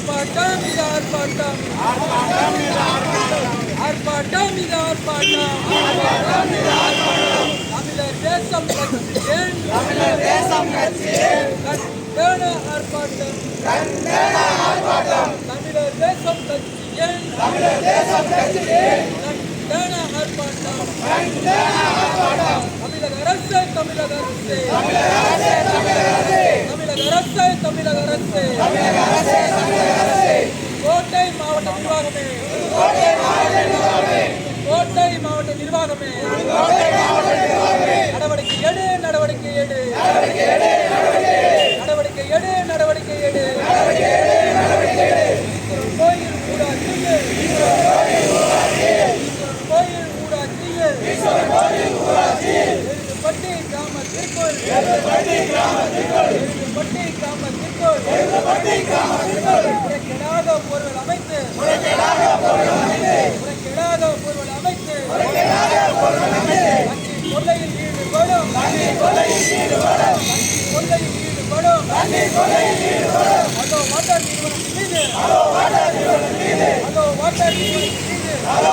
ஆர்ப்பாட்டம் இது ஆர்ப்பாட்டம். ஆர்ப்பாட்டம் இது ஆர்ப்பாட்டம். இது ஆர்ப்பாட்டம். தமிழர் தேசம் கட்சியேன் தமிழர் தேசம் கட்சியேன் கண்டன ஆர்ப்பாட்டம். கண்டன ஆர்ப்பாட்டம். தமிழர் தேசம் கட்சியேன் தமிழர் தேசம் கட்சியேன் ஆர்ப்பாட்டம். ஆர்ப்பாட்டம். தமிழக அரசு. தமிழக அரசு தமிழக அரசு. தமிழக அரசு தமிழக அரசு. தமிழக போதுமே நடவடிக்கை எடு நடவடிக்கை எடு. நடவடிக்கை எடு நடவடிக்கை எடு. கோயில் ஊடாட்சியில் கோயில் ஊடாட்சியில் கொள்ளையில் ஈடுபடும் கொள்ளையில் ஈடுபடும் கொள்ளையில் ஈடுபடும் கொள்ளையில் ஈடுபடும் அதோ வாட்டர் நிறுவனம் மீது அதோ வாட்டர் நிறுவனம் மீது அதோ வாட்டர் நிறுவனம் மீது அதோ